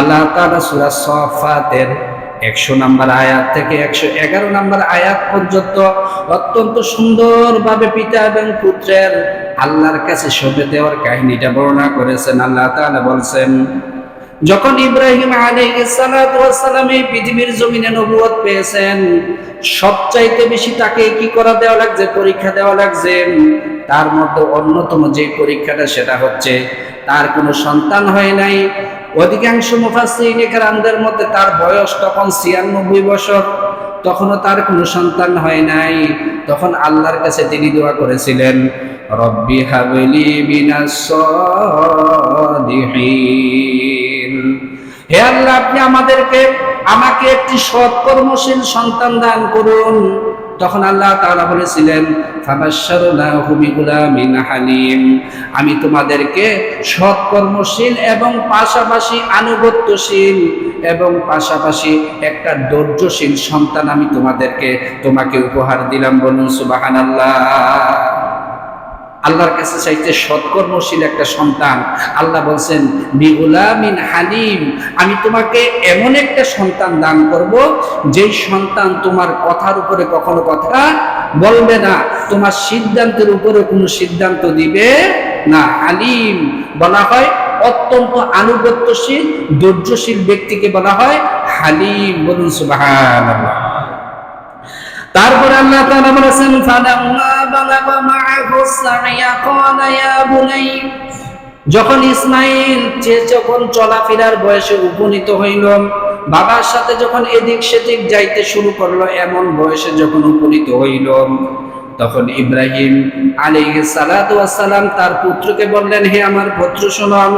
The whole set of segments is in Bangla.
আল্লাহ তাআলা সূরা সফাতের একশো নাম্বার আয়াত থেকে একশো এগারো নাম্বার আয়াত পর্যন্ত অত্যন্ত সুন্দরভাবে পিতা এবং পুত্রের আল্লাহর কাছে সবে দেওয়ার কাহিনীটা বর্ণনা করেছেন। আল্লাহ তাআলা বলছেন, যখন ইব্রাহিম আলাইহিসসালাম এই পৃথিবীর জমিনে নবুয়ত পেয়েছেন, সবচাইতে বেশি তাকে কি করা দেওয়া লাগছে? পরীক্ষা দেওয়া লাগছে। তার মধ্যে অন্যতম যে পরীক্ষাটা সেটা হচ্ছে, তার কোনো সন্তান হয় নাই অধিকাংশ মুফাসসিরিনের মধ্যে তার বয়স তখন ছিয়ানব্বই বছর। তখনও তার কোনো সন্তান হয় নাই। তখন আল্লাহর কাছে তিনি দোয়া করেছিলেন, রব্বি হাবলি হে আল্লাহ, আপনি আমাদেরকে, আমাকে একটি সৎকর্মশীল সন্তান দান করুন। তখন আল্লাহ তাআলা বলেছিলেন হালিম। আমি তোমাদেরকে সৎকর্মশীল এবং পাশাপাশি আনুগত্যশীল এবং পাশাপাশি একটা ধৈর্যশীল সন্তান আমি তোমাদেরকে, তোমাকে উপহার দিলাম বলুন সুবহানাল্লাহ। আল্লাহর কাছে চাইতে সৎকর্মশীল একটা সন্তান। আল্লাহ বলছেন বিগুলামিন হালিম, আমি তোমাকে এমন একটা সন্তান দান করব, যেই সন্তান তোমার কথার উপরে কখনো কথা বলবে না, তোমার সিদ্ধান্তের উপরে কোনো সিদ্ধান্ত দিবে না। হালিম বলা হয়, অত্যন্ত আনুগত্যশীল, ধৈর্যশীল ব্যক্তিকে বলা হয় হালিম। বলুন সুবহানাল্লাহ। তারপরে আল্লাহ তাআলা বলেছেন ফালাম্মা বালাগা মাআহু সাইয়া, ক্বালা ইয়া বুনাই। যখন ইসমাইল যে যখন চলাফেরার বয়সে উপনীত হইল, বাবার সাথে যখন এদিক সেদিক যাইতে শুরু করল, এমন বয়সে যখন উপনীত হইল তখন ইব্রাহিম আলী সালাম তার পুত্রকে বললেন, হে আমার পুত্র শোনাম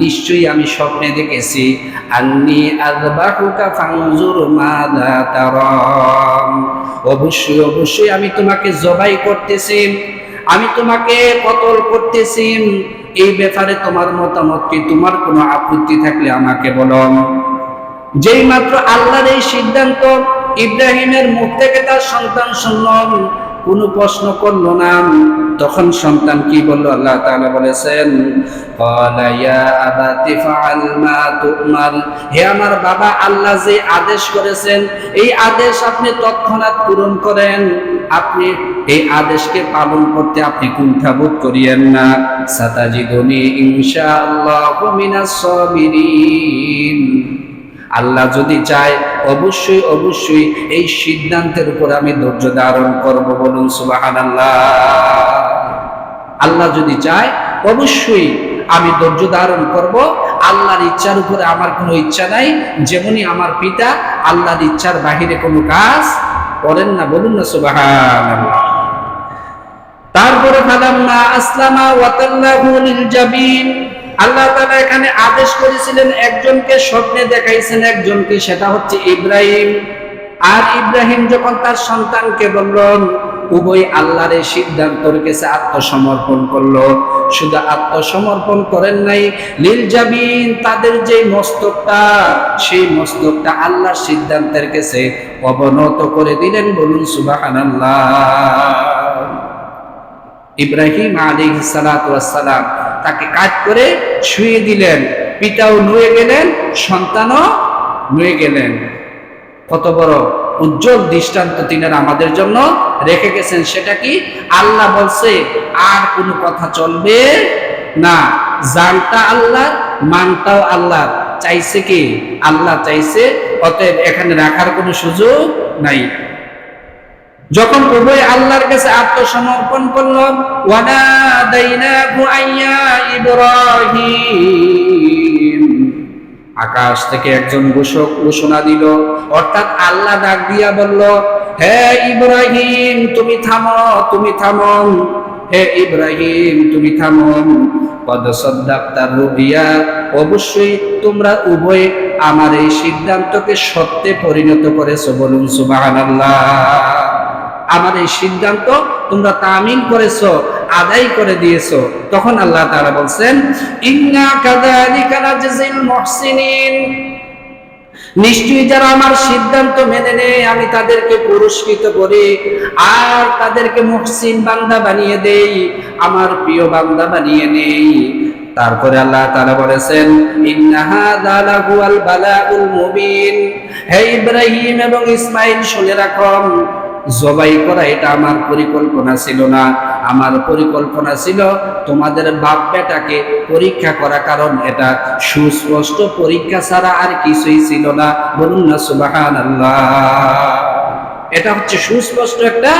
নিশ্চয়ই আমি স্বপ্নে দেখেছি। আন্নি অবশ্যই অবশ্যই আমি তোমাকে জবাই করতেছি। আমি তোমাকে কতল করতেছি। এই ব্যাপারে তোমার মতামত কি তোমার কোনো আপত্তি থাকলে আমাকে বলো। যেই মাত্র আল্লাহর এই সিদ্ধান্ত, ইব্রাহিমের মুখ থেকে তার সন্তান শুনলাম কোনো প্রশ্ন করল না। তখন সন্তান কি বলল? আল্লাহ তাআলা বলেছেন হে আমার বাবা, আল্লাহ যে আদেশ করেছেন, এই আদেশ আপনি তৎক্ষণাৎ পূরণ করেন। আপনি এই আদেশকে পালন করতে আপনি কুণ্ঠাবোধ করিয়েন না। সাতাজিদুনি ইনশাআল্লাহু মিনাস সাবিরিন। আল্লাহ যদি চায়, অবশ্যই অবশ্যই এই সিদ্ধান্তের উপর আমি ধৈর্য ধারণ করব বলুন সুবাহান আল্লাহ আল্লাহ যদি চায়, অবশ্যই আমি ধৈর্য ধারণ করব। আল্লাহর ইচ্ছার উপরে আমার কোনো ইচ্ছা নাই, যেমনই আমার পিতা আল্লাহর ইচ্ছার বাহিরে কোনো কাজ করেন না, বলুন না সুবাহান তারপরে ফালাম্মা আসলামা ওয়াতাল্লাহু লিল জাবিন। আল্লাহ তাআলা এখানে আদেশ করেছিলেন, একজনকে স্বপ্নে দেখাইছেন, একজনকে সেটা হচ্ছে ইব্রাহিম। আর ইব্রাহিম যখন তার সন্তানকে বললেন উভয় আল্লাহর এই সিদ্ধান্তর কাছে আত্মসমর্পণ করল। শুধু আত্মসমর্পণ করেন নাই, লীল জাবিন তাদের যে মস্তকটা, সেই মস্তকটা আল্লাহর সিদ্ধান্তের কাছে অবনত করে দিলেন বলুন সুবহানাল্লাহ। ইব্রাহিম আলী সালাম তাকে কাজ করে শুয়ে দিলেন। পিতাও নুয়ে গেলেন, সন্তানও নুয়ে গেলেন। কত বড় উজ্জ্বল দৃষ্টান্ত তিনারা আমাদের জন্য রেখে গেছেন, সেটা কি? আল্লাহ বলছে, আর কোনো কথা চলবে না। জানটা আল্লাহ মানটাও আল্লাহ চাইছে কি? আল্লাহ চাইছে, অতএব এখানে রাখার কোনো সুযোগ নাই। যখন উভয় আল্লাহর কাছে আত্মসমর্পণ করল আকাশ থেকে একজন ঘোষক ঘোষণা দিল, অর্থাৎ আল্লাহ ডাক দিয়া বলল, হে ইব্রাহিম, তুমি থামো তুমি থামো। হে ইব্রাহিম, তুমি থামো। পদ অবশ্যই তোমরা উভয় আমার এই সিদ্ধান্তকে সত্যে পরিণত করেছ বলুন সুবহানাল্লাহ। এই সিদ্ধান্ত তোমরা তামিল করেছ, আদায় করে দিয়েছ। তখন আল্লাহ তারা বলছেন নিশ্চয়ই যারা আমার সিদ্ধান্ত মেনে নেয়, আমি তাদেরকে পুরস্কৃত করি, আর তাদেরকে মুহসিন বান্দা বানিয়ে দেই, আমার প্রিয় বান্দা বানিয়ে নেই। তারপরে আল্লাহ তাআলা বলেছেন হে ইব্রাহিম এবং ইসমাইল, শুনে রাখো জবাই করা, এটা আমার পরিকল্পনা ছিল না। আমার পরিকল্পনা ছিল তোমাদের বাপ বেটাকে পরীক্ষা করা, কারণ এটা সুস্পষ্ট পরীক্ষা ছাড়া আর কিছুই ছিল না। বলুন না সুবাহান এটা হচ্ছে সুস্পষ্ট একটা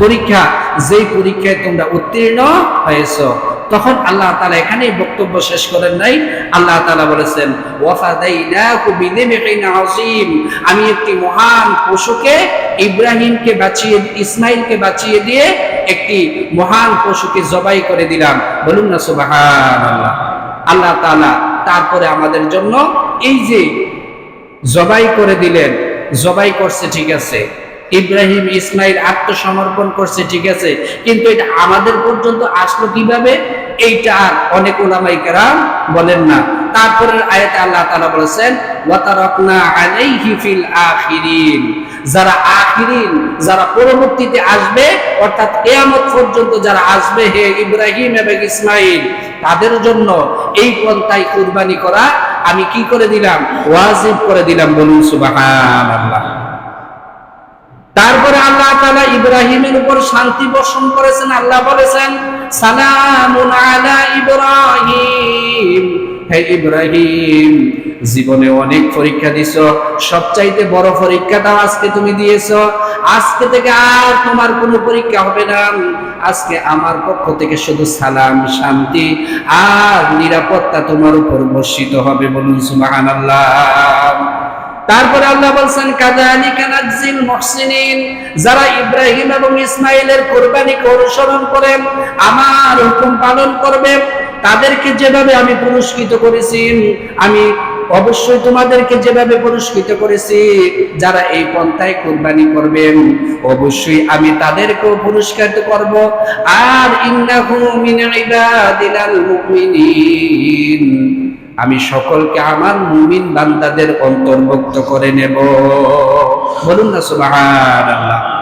পরীক্ষা। যেই পরীক্ষায় তোমরা উত্তীর্ণ হয়েছ। তখন আল্লাহ তালা এখানেই বক্তব্য শেষ করেন নাই। আল্লাহ তালা বলেছেন আমি একটি মহান পশুকে ইব্রাহিমকে বাঁচিয়ে, ইসমাইলকে বাঁচিয়ে দিয়ে একটি মহান পশুকে জবাই করে দিলাম। বলুন না, সুবহানাল্লাহ। আল্লাহ তাআলা তারপরে আমাদের জন্য এই যে জবাই করে দিলেন, জবাই করছে, ঠিক আছে। ইব্রাহিম, ইসমাইল আত্মসমর্পণ করছে, ঠিক আছে। কিন্তু এটা আমাদের পর্যন্ত আসলো কীভাবে? এইটা অনেক ওলামাই কেরাম বলেন না। তারপরের আয়াতে আল্লাহ তাআলা বলেছেন, ওয়াতারাকনা আলাইহি ফিল আখিরিন। যারা আখিরিন, যারা পরবর্তীতে আসবে, অর্থাৎ কিয়ামত পর্যন্ত যারা আসবে, হে ইব্রাহিম এবং ইসমাইল তাদের জন্য এই পন্থায় কুরবানি করা আমি কি করে দিলাম? ওয়াজিব করে দিলাম বলুন সুবহানাল্লাহ। তারপরে আল্লাহ তাআলা ইব্রাহিমের উপর শান্তি বর্ষণ করেছেন, আল্লাহ বলেছেন সালামুন আলা ইব্রাহিম। হে ইব্রাহিম, জীবনে অনেক পরীক্ষা দিছ। সবচাইতে বড় পরীক্ষাটাও আজকে তুমি দিয়েছ। আজকে থেকে আর তোমার কোনো পরীক্ষা হবে না। আজকে আমার পক্ষ থেকে শুধু সালাম, শান্তি আর নিরাপত্তা তোমার উপর বর্ষিত হবে বলুন সুবহানাল্লাহ। তারপরে আল্লাহ বলছেন, কাযালিকা নাজিল মুহসিনিন যারা ইব্রাহিম এবং ইসমাইলের কোরবানিকে অনুসরণ করেন আমার হুকুম পালন করবে, তাদেরকে যেভাবে আমি পুরস্কৃত করেছি, আমি অবশ্যই তোমাদেরকে যেভাবে পুরস্কৃত করেছি, যারা এই পন্থায় কোরবানি করবেন অবশ্যই আমি তাদেরকেও পুরস্কৃত করব। আর ইন্নাহু মিন ইবাদিনাল মুমিনিন। আমি সকলকে আমার মুমিন বান্দাদের অন্তর্ভুক্ত করে নেব। বলুন না সুবহানাল্লাহ।